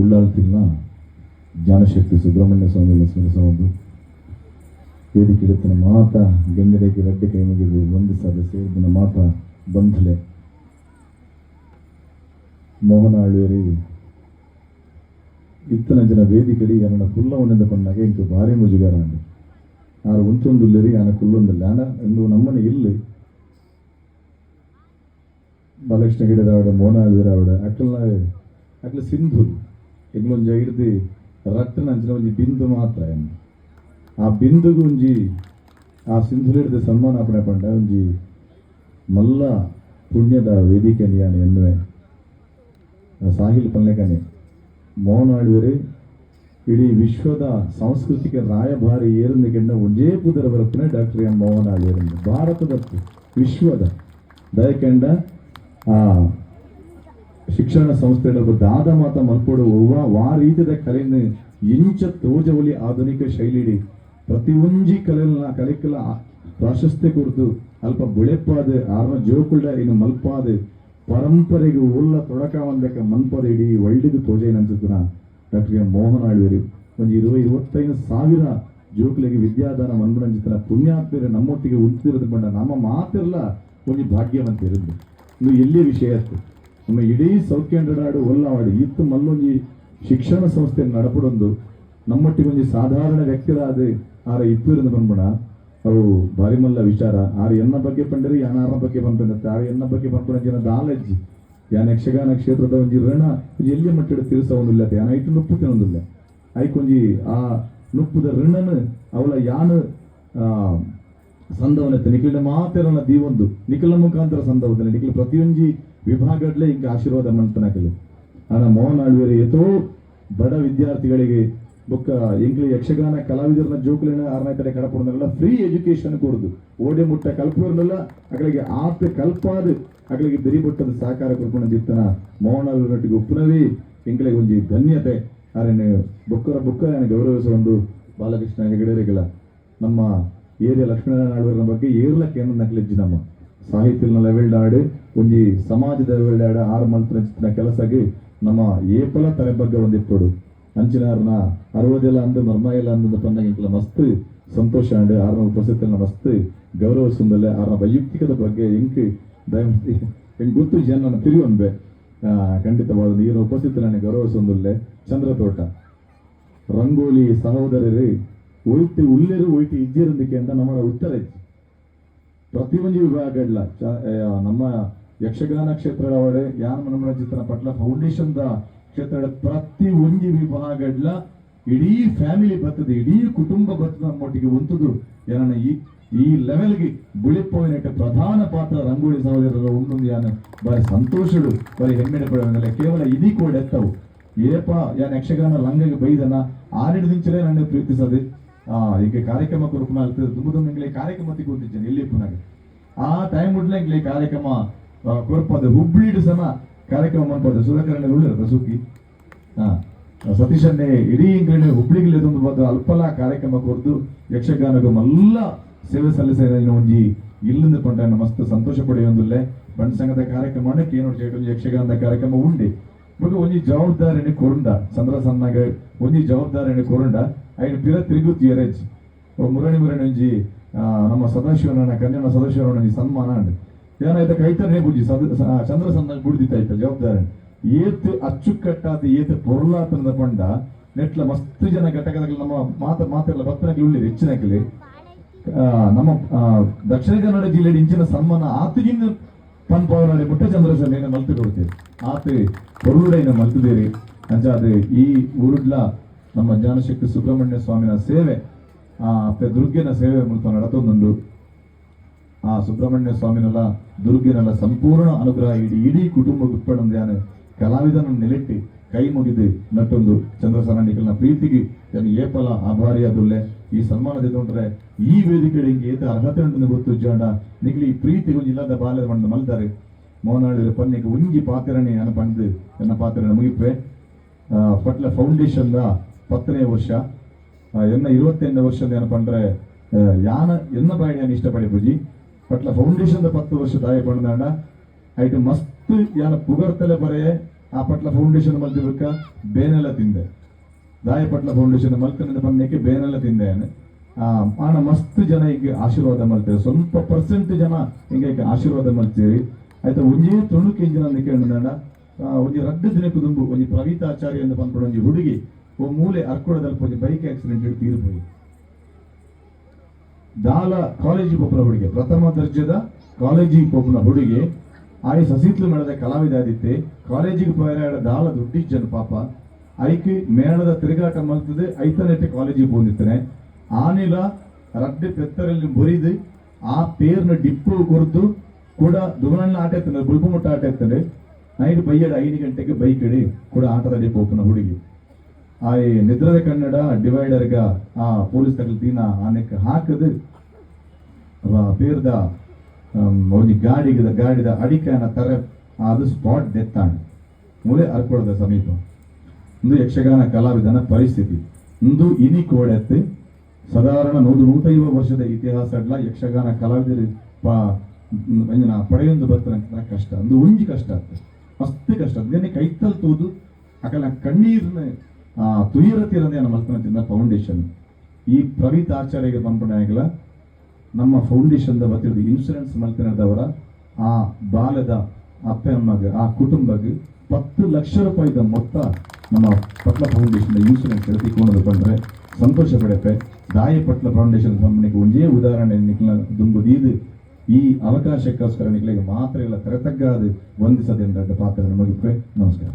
ಉಳ್ಳಾಳ್ತಿಲ್ಲ ಜ್ಞಾನಶಕ್ತಿ ಸುಬ್ರಹ್ಮಣ್ಯ ಸ್ವಾಮಿ ಸ್ಮರಿಸಬಹುದು ವೇದಿಕೆ ಇಡುತ್ತಿನ ಮಾತ ಗಂಗರೆಗೆ ರಡ್ಡೆ ಕೈ ಮುಗಿದು ವಂದಿಸಾದ ಸೇರಿದಿನ ಮಾತ ಬಂಧಲೆ. ಮೋಹನ ಅಳಿಯರಿ, ಇತ್ತನ ಜನ ವೇದಿಕೆಡಿ ನನ್ನ ಕುಲ್ಲವನಿಂದ ಪನ್ನಾಗ ಇಂಟು ಭಾರಿ ಮುಜುಗಾರ ಅಂದೆ ಆರು ಉಂಚೊಂದುಲ್ಲೇರಿ ಆನ ಕುಲ್ಲೊಂದಿಲ್ಲ ಆನ ಎಂದು ನಮ್ಮನೆ ಇಲ್ಲಿ ಬಾಲಕೃಷ್ಣ ಗಿಡರಾವಡ ಮೋಹನ ಆಳ್ವೇರಾವಡ ಅಕ್ಕಲ್ನ ಅಕ್ಕಲ ಸಿಂಧು ಎಗ್ಲೊಂಜ ಹಿಡ್ದು ರಟ್ಟನ ಅಂಚಿನ ಒಂಜಿ ಬಿಂದು ಮಾತ್ರ ಏನು? ಆ ಬಿಂದುಗು ಒಂಜಿ ಆ ಸಿಂಧುಲು ಹಿಡಿದು ಸನ್ಮಾನ ಅಪಣೆ ಪಂಡ ಒಂಜಿ ಮಲ್ಲ ಪುಣ್ಯದ ವೇದಿಕೆ ನಿಯಾನೆ ಎನ್ನುವೆ. ಸಾಹಿಲ್ ಪಲ್ಲೆಕನೆ ಮೋಹನ ಆಳ್ವೇರಿ ಇಡೀ ವಿಶ್ವದ ಸಾಂಸ್ಕೃತಿಕ ರಾಯಭಾರಿ ಏರುಂದೆಗೆಂಡ ಒಂಜೇ ಪುದರ ಬರಪ್ಪನೆ ಡಾಕ್ಟರ್ ಎಂ ಮೋಹನ ಆಳ್ವೇರಿಂದ ಭಾರತದ ವಿಶ್ವದ ದಯಕೆಂಡ ಶಿಕ್ಷಣ ಸಂಸ್ಥೆಗಳ ದಾದ ಮಾತ ಮಲ್ಪಡುವವ ವಾರೀತದ ಕಲೆಯನ್ನು ಇಂಚ ತೋಜವಲಿ ಆಧುನಿಕ ಶೈಲಿಡಿ. ಪ್ರತಿಯೊಂಜಿ ಕಲೆಯನ್ನ ಕಲೆಕಲ ಪ್ರಾಶಸ್ತ್ಯ ಕುರಿತು ಅಲ್ಪ ಬುಳೆಪ್ಪಾದ, ಆರ್ನ ಜೋಕುಳ್ಳ ಇನ್ನು ಮಲ್ಪಾದ. ಪರಂಪರೆಗೆ ಉಳ್ಳ ತೊಡಕ ಒಂದಕ್ಕೆ ಮಲ್ಪದ ಇಡೀ ಒಳ್ಳೆದು ತೋಜೆ ಅನ್ಸುತ್ತನ ಡಾಕ್ಟರ್ ಮೋಹನ್ ಆಳ್ವರು ಒಂದು ಇರುವ ಇವತ್ತೈದು ಸಾವಿರ ಜೋಕುಲಿಗೆ ವಿದ್ಯಾದಾನ ಮನ್ಮನಂಜಿತನ ಪುಣ್ಯಾತ್ಮೀರ ನಮ್ಮೊಟ್ಟಿಗೆ ಉಂಟಿರೋದು ಬಂಡ ನಮ್ಮ ಮಾತಿರಲ್ಲ ಒಂದು ಭಾಗ್ಯವಂತಿರೋದು ಇದು ಎಲ್ಲಿ ವಿಷಯ ಇರ್ತದೆ ನಮ್ಮ ಇಡೀ ಸೌತ್ ಕೆನಡಾಡು ಇತ್ತು ಮಲ್ಲೊಂಜಿ ಶಿಕ್ಷಣ ಸಂಸ್ಥೆ ನಡಪಡೊಂದು ನಮ್ಮೊಟ್ಟಿಗೆ ಒಂಜಿ ಸಾಧಾರಣ ವ್ಯಕ್ತಿರಾದೆ ಆರ ಇಪ್ಪಿರಂದು ಬಂದ್ಬಣ ಅವು ಭಾರಿ ಮಲ್ಲ ವಿಚಾರ. ಆರ ಎನ್ನ ಬಗ್ಗೆ ಪಂಡಿರಿ ಯಾನಾರ ಬಗ್ಗೆ ಬಂದ್ಬಿಡತ್ತೆ. ಆರ ಎನ್ನ ಬಗ್ಗೆ ಬಂದ್ಬಿಡಂಜಿ ಜನ ಆಲಜ್ಜಿ ಯಾನ ಯಕ್ಷಗಾನ ಕ್ಷೇತ್ರದ ಒಂಜಿ ಋಣ ಎಲ್ಲಿ ಮಟ್ಟಿಡ ತಿರ್ಸ ಒಂದಿಲ್ಲ ಯಾನ ಇಟ್ಟು ನುಪ್ಪು ತಿನ್ನೊಂದಿಲ್ಲ ಐಕೊಂಜಿ ಆ ನುಪ್ಪುದ ಋಣನ, ಅವಳ ಯಾನ ಸಂದವನತೆ ನಿಖಿಲ ಮಾತೆರನ ದೀವೊಂದು. ನಿಖಿಲ ಮುಖಾಂತರ ಸಂದವದನೆ ನಿಖಿಲ ಪ್ರತಿಯೊಂಜಿ ವಿಭಾಗಡ್ಲೆ ಇಂಕ ಆಶೀರ್ವಾದ ಮಂತನಕಲಿ ಆನ ಮೋಹನ್ ಆಳ್ವೇರಿ ಎತೋ ಬಡ ವಿದ್ಯಾರ್ಥಿಗಳಿಗೆ ಬೊಕ್ಕ ಎಂಕ್ಲಿ ಯಕ್ಷಗಾನ ಕಲಾವಿದರನ್ನ ಜೋಕುಲಿನ ಆರನೇ ಕಡೆ ಕಡಪಡಲ್ಲ ಫ್ರೀ ಎಜುಕೇಶನ್ ಕೊಡುದು. ಓಡೆ ಮುಟ್ಟ ಕಲ್ಪವರಲ್ಲ ಅಗಳಿಗೆ ಆತ ಕಲ್ಪಾದ ಅಗಳಿಗೆ ಬೆರಿಬಟ್ಟದ ಸಹಕಾರ ಕೊಡ್ಕೊಂಡು ಜಿತ್ತನ ಮೋಹನ್ ಆಳ್ವರೊಟ್ಟಿಗೆ ಉಪ್ಪುನವೇ. ಎಂಕ್ಲಿಗೆ ಒಂಜಿ ಧನ್ಯತೆ. ಆರೇನು ಬೊಕ್ಕರ ಬುಕ್ಕ ಗೌರವಿಸುವ ಒಂದು ಬಾಲಕೃಷ್ಣ ಹೆಗಡೆರಿಗಳ ನಮ್ಮ ಏರಿಯ ಲಕ್ಷ್ಮೀನಾರಾಯಣ ಆಳ್ವರ ಬಗ್ಗೆ ಏರ್ಲಕ್ಕೆ ಏನು ನಕ್ಲೆಜ್ಜಿ ನಮ್ಮ ಸಾಹಿತ್ಯನ ಲೆವೆಲ್ಡಾಡು ಒಂಜಿ ಸಮಾಜದ ಲೆವೆಲ್ಡಾಡ ಆರು ಮಂತ್ರ ಕೆಲಸಗೆ ನಮ್ಮ ಏಪಲ ತಲೆ ಬಗ್ಗೆ ಒಂದಿಪ್ಪಡು ಅಂಚಿನಾರ್ನ ಅರವದೆಲ್ಲ ಅಂದು ಮರ್ಮ ಎಲ್ಲ ಅಂದ ಪಂಡಂಗೆ ಇಂಕ್ಲ ಮಸ್ತ್ ಸಂತೋಷ ಅಂಡು ಆರ್ನ ಉಪಸ್ಥಿತಿನ ಮಸ್ತ್ ಗೌರವಿಸುಂದಲೆ ಆರ್ನ ವೈಯಕ್ತಿಕದ ಬಗ್ಗೆ ಎಂಕ್ ದಯಮಾಡಿ ಹೆಂಗ್ ಗೊತ್ತು ಜನ ತಿರುವನ್ಬೆ ಖಂಡಿತವಾದ ನೀರು ಗೌರವಸೊಂದುಲ್ಲೆ ಚಂದ್ರ ಚಂದ್ರತೋಟ. ರಂಗೋಲಿ ಸಹೋದರರೇ ಒಯ್ತು ಉಲ್ಲೆರು ಒಯ್ತು ಇದ್ದಿರೋದಕ್ಕೆ ಅಂತ ನಮ್ಮ ಉತ್ತರ ಇತ್ತು ಪ್ರತಿಯೊಂದು ಆ, ನಮ್ಮ ಯಕ್ಷಗಾನ ಕ್ಷೇತ್ರ ಯಾನ ಮನಮರ ಚಿತ್ರ ಪಟ್ಲ ಫೌಂಡೇಶನ್ ದ ಕ್ಷೇತ್ರ ಪ್ರತಿ ಒಂಜಿ ವಿಭಾಗಡ್ಲ ಇಡೀ ಫ್ಯಾಮಿಲಿ ಬರ್ತದೆ ಇಡೀ ಕುಟುಂಬ ಬರ್ತದ ನಮ್ಮೊಟ್ಟಿಗೆ ಉಂಟುದು ಏನನ್ನ ಈ ಈ ಲೆವೆಲ್ಗೆ ಬುಳಿಪೋಯಿನಟ್ಟು ಪ್ರಧಾನ ಪಾತ್ರ ರಂಗೋಲಿ ಸಹೋದರರ ಉಂಟು ಯಾನ ಬಾರಿ ಸಂತೋಷಡು ಬಾರಿ ಹೆಮ್ಮೆಡೆ ಪಡುವಂಗಲ್ಲ ಕೇವಲ ಇದೀ ಕೂಡ ಎತ್ತವು. ಏಪ ಯಾನ್ ಯಕ್ಷಗಾನ ಲಂಗಗೆ ಬೈದನ ಆರೆಡು ದಿಂಚಲೇ ನನ್ನ ಪ್ರೀತಿಸದೆ ಈಗ ಕಾರ್ಯಕ್ರಮ ಕೊರಪುನ ಆಗ್ತದೆ ತುಂಬ ಇಂಗ್ಲೇ ಕಾರ್ಯಕ್ರಮ ತಿಕ್ಕೊಂಡಿದ್ದೇನೆ ಎಲ್ಲಿ ಪುನಃ. ಆ ಟೈಮ್ ಉಡ್ಲೆ ಇಂಗ್ಲೇ ಕಾರ್ಯಕ್ರಮ ಕೊರಪದ ಹುಬ್ಳಿ ಸಮ ಕಾರ್ಯಕ್ರಮ ಮಾಡ್ಬೋದು ಸುಧಾಕರಣ ಉಳ್ಳಿರತ್ತ ಸುಖಿ ಹಾ ಸತೀಶನ್ನೇ ಇಡೀ ಇಂಗ್ಲೇ ಹುಬ್ಳಿಗೆ ಒಂದು ಬಂದು ಅಲ್ಪಲ ಕಾರ್ಯಕ್ರಮ ಕೊರ್ದು ಯಕ್ಷಗಾನಗ ಮಲ್ಲ ಸೇವೆ ಸಲ್ಲಿಸಿದ ಒಂಜಿ ಇಲ್ಲಿಂದ ಪಂಡ ಮಸ್ತ್ ಸಂತೋಷ ಪಡೆಯೊಂದುಲ್ಲೆ ಬಣ್ಣ ಸಂಘದ ಕಾರ್ಯಕ್ರಮ ಚೇಟು ಯಕ್ಷಗಾನದ ಕಾರ್ಯಕ್ರಮ ಉಂಡೆ. ಮಗ ಒಂಜಿ ಜವಾಬ್ದಾರಿಯನ್ನು ಕೊರುಂಡ, ಚಂದ್ರ ಸಣ್ಣಗ ಒಂಜಿ ಜವಾಬ್ದಾರಿನಿ ಕೊರುಂಡ. ಐನು ಪಿರ ತಿರುಗುತ್ತಿ ಎರೇಜ್ ಮುರಣಿ ಮುರಣಿ ನಮ್ಮ ಸದಾಶಿವನ ಕನ್ಯನ ಸದಾಶಿವನ ಸನ್ಮಾನ ಅಂಡ್ ಏನಾಯ್ತ ಕೈತನೇ ಬುಜಿ ಚಂದ್ರ ಸ- ಚಂದ್ರ ಸಣ್ಣ ಬುಡ್ದಿತ್ತಾಯ್ತ ಜವಾಬ್ದಾರಿ. ಏತ್ ಅಚ್ಚುಕಟ್ಟಾದ ಏತ್ ಪೊರ್ಲಾತನದ ಪಂಡ ನೆಟ್ಲ ಮಸ್ತ್ ಜನ ಘಟಕದಲ್ಲಿ ನಮ್ಮ ಮಾತ ಮಾತೆಲ್ಲ ಭಕ್ತನಕ್ಕೆ ಉಳ್ಳಿ ಹೆಚ್ಚಿನಕಲಿ ಆ, ನಮ್ಮ ದಕ್ಷಿಣ ಕನ್ನಡ ಜಿಲ್ಲೆ ಇಂಚಿನ ಸನ್ಮಾನ ಆತಗಿನ ಪನ್ಪವರಲ್ಲಿ ಮುಟ್ಟ ಚಂದ್ರಸೇನ ಮಲ್ತು ಕೊಡ್ತೀರಿ ಆತ ಪೊರುಳೈನ ಮಲ್ತಿದ್ದೀರಿ ಅಂಚ ಅದು ಈ ಊರುಡ್ಲ ನಮ್ಮ ಜ್ಞಾನಶಕ್ತಿ ಸುಬ್ರಹ್ಮಣ್ಯ ಸ್ವಾಮಿನ ಸೇವೆ, ಆ ಅಪ್ಪೆ ದುರ್ಗಿನ ಸೇವೆ ಮೂಲಕ ನಡತೊಂದುಂಡು ಆ ಸುಬ್ರಹ್ಮಣ್ಯ ಸ್ವಾಮಿನೆಲ್ಲ ದುರ್ಗಿನೆಲ್ಲ ಸಂಪೂರ್ಣ ಅನುಗ್ರಹ ಇಡೀ ಇಡೀ ಕುಟುಂಬ ಉತ್ಪನ್ನ ಕಲಾವಿದನ ನೆಲೆಟ್ಟಿ ಕೈ ಮುಗಿದು ನಟ್ಟೊಂದು ಚಂದ್ರಸನ ಪ್ರೀತಿಗೆ ನಾನು ಏಪಲ ಆಭಾರಿಯಾದುಲ್ಲೆ ಈ ಸನ್ಮಾನದಿಂದ್ರೆ ಈ ವೇದಿಕೆ ಹಿಂಗೆ ಏತ ಅರ್ಹತೆ ಉಂಟು ಗೊತ್ತು ಜಾಂಡ ಪ್ರೀತಿ ಒಂದು ಇಲ್ಲದ ಬಾಲ್ಯದ ಮಂಡ ಮಲ್ದಾರೆ ಮೋನಾಳಿ ಪನ್ನಿಗೆ ಉಂಗಿ ಪಾತ್ರನೆ ಅನ್ನ ಪಂದು ಎನ್ನ ಪಾತ್ರನೆ ಮುಗಿಪೆ ಪಟ್ಲ ಫೌಂಡೇಶನ್ ಪತ್ತನೇ ವರ್ಷ ಎನ್ನ ಇರುವತ್ತೆಂಟನೇ ವರ್ಷದ ಏನಪ್ಪ ಅಂದರೆ ಯಾನ, ಎನ್ನ ಬಾಯಿ ನಾನು ಇಷ್ಟಪಡಿ ಪೂಜಿ? ಪಟ್ಲ ಫೌಂಡೇಶನ್ ಪತ್ತು ವರ್ಷ ತಾಯಿ ಪಂಡ ಐಟು ಮಸ್ತ್ ಯಾನ ಪುಗರ್ತಲೆ ಬರೆ ಆ ಪಟ್ಲ ಫೌಂಡೇಶನ್ ಮಲ್ತಿಬೇಕ ಬೇನೆಲ್ಲ ತಿಂದೆ. ದಾಯಪಟ್ಲ ಫೌಂಡೇಶನ್ ಮಲ್ಕನಿಂದ ಬಂದಕ್ಕೆ ಬೇನೆಲ್ಲ ತಿಂದೆ ಆ ಆನ ಮಸ್ತ್ ಜನ ಈಗ ಆಶೀರ್ವಾದ ಮಾಡ್ತೇವೆ ಸ್ವಲ್ಪ ಪರ್ಸೆಂಟ್ ಜನ ಹಿಂಗೆ ಆಶೀರ್ವಾದ ಮಾಡ್ತೀವಿ ಆಯ್ತಾ, ಒಂಜಿ ತುಣುಕು ಇಂಜಿನ ಕೇಳಿದ ಒಂಜಿ ರಡ್ಡ ದಿನಕ್ಕೆ ದುಂಬು, ಒಂಜಿ ಪ್ರವೀತಾಚಾರ್ಯ ಅಂತ ಬಂದ್ಬಿಡು, ಒಂಜಿ ಹುಡುಗಿ. ಮೂಲೆ ಅರ್ಕೊಳದಲ್ಲಿ ಒಂಜಿ ಬೈಕ್ ಆಕ್ಸಿಡೆಂಟ್ ತೀರ್ಪೋಯಿ ದಾಲ ಕಾಲೇಜಿ ಪೋಪುನ ಹುಡುಗಿ ಪ್ರಥಮ ದರ್ಜೆದ ಕಾಲೇಜಿ ಪೋಪುನ ಹುಡುಗಿ ಆಯ್ ಸಸಿತ್ಲು ಮೇಳದ ಕಲಾವಿದ ಆದಿತ್ತೆ ಕಾಲೇಜಿಗೆ ಪೋಯಾಡ ದಾಲ ದುಡ್ಡಿಜ್ಜನ್ ಪಾಪ ಐಕ್ ಮೇಳದ ತಿರುಗಾಟ ಮಲ್ತದೆ ಐತನೆಟ್ಟೆ ಕಾಲೇಜಿಗೆ ಬಂದಿತ್ತನೆ ಆನಿಲ ರಡ್ಡೆ ಪೆತ್ತರಲ್ಲಿ ಬೊರಿದು ಆ ಪೇರ್ನ ಡಿಪ್ಪು ಕೊರ್ದು ಕೂಡ ದುಗಣ್ಣ ಆಟ ಎತ್ತಾನೆ ಬುಲ್ಪು ಮುಟ್ಟ ಆಟ ಎತ್ತಾನೆ ನೈಟ್ ಬೈಯಡ ಐದು ಗಂಟೆಗೆ ಬೈಕ್ ಇಡಿ ಕೂಡ ಆಟದಲ್ಲಿ ಪೋಪನ ಹುಡುಗಿ ಈ ನಿದ್ರದ ಕನ್ನಡ ಡಿವೈಡರ್ಗ ಆ ಪೊಲೀಸ್ ತಗಲ್ತೀನ ಆನೆಕ್ ಹಾಕದು ಪೇರ್ದ ಒಂಜಿ ಗಾಡಿಗದ, ಗಾಡಿದ ಅಡಿಕೆನ ತರ ಅದು ಸ್ಪಾಟ್ ಡೆತ್ ಮೂಲೆ ಅರ್ಕೊಳದ ಸಮೀಪ. ಇಂದು ಯಕ್ಷಗಾನ ಕಲಾವಿದನ ಪರಿಸ್ಥಿತಿ. ಇಂದು ಇನಿ ಕೋಡೆತ್ತೆ, ಸಾಧಾರಣ ನೂರು ನೂತೈವ ವರ್ಷದ ಇತಿಹಾಸಡ್ಲ ಯಕ್ಷಗಾನ ಕಲಾವಿದರು ಪಡೆಯೊಂದು ಬತ್ತನ ಕಷ್ಟ. ಒಂದು ಉಂಜಿ ಕಷ್ಟ ಆಗ್ತದೆ. ಮಸ್ತ್ ಕಷ್ಟ ಅದನ್ನೇ ಕೈತಲ್ ತೂದು ಅಕಲ ಕಣ್ಣೀರ್ನ ಆ ನಮ್ಮ ತೀರದೆ ಮಲ್ತನ ಫೌಂಡೇಶನ್ ಈ ಪ್ರವೀತ್ ಆಚಾರ್ಯಗೆ ಪಂಪಣೆಯಾಗಲ ನಮ್ಮ ಫೌಂಡೇಶನ್ದ ಬತ್ತಿರೋದು ಇನ್ಶೂರೆನ್ಸ್ ಮಲ್ತಿನದವರ ಆ ಬಾಲದ ಅಪ್ಪ ಅಮ್ಮಗೆ, ಆ ಕುಟುಂಬಕ್ಕೆ ಪತ್ತು ಲಕ್ಷ ರೂಪಾಯಿದ ಮೊತ್ತ ನಮ್ಮ ಪಟ್ಲ ಫೌಂಡೇಶನ್ ಇನ್ಶೂರೆನ್ಸ್ ಎತ್ತಿಕೊಂಡು ಬಂದ್ರೆ ಸಂತೋಷ ಪಡೆಪೆ ದಾಯಿ ಪಟ್ಲ ಫೌಂಡೇಶನ್ ಕಂಪನಿಗೆ ಒಂದೇ ಉದಾಹರಣೆ ನಿಕ್ಲ ದುಂಬುದೀದು. ಈ ಅವಕಾಶಕ್ಕೋಸ್ಕರ ನಿಕ್ಲಿಗೆ ಮಾತ್ರ ಇಲ್ಲ ಅದು ವಂದಿಸದೆಂದ ಪಾತ್ರ ನಮಗಿಪ್ಪೆ ನಮಸ್ಕಾರ.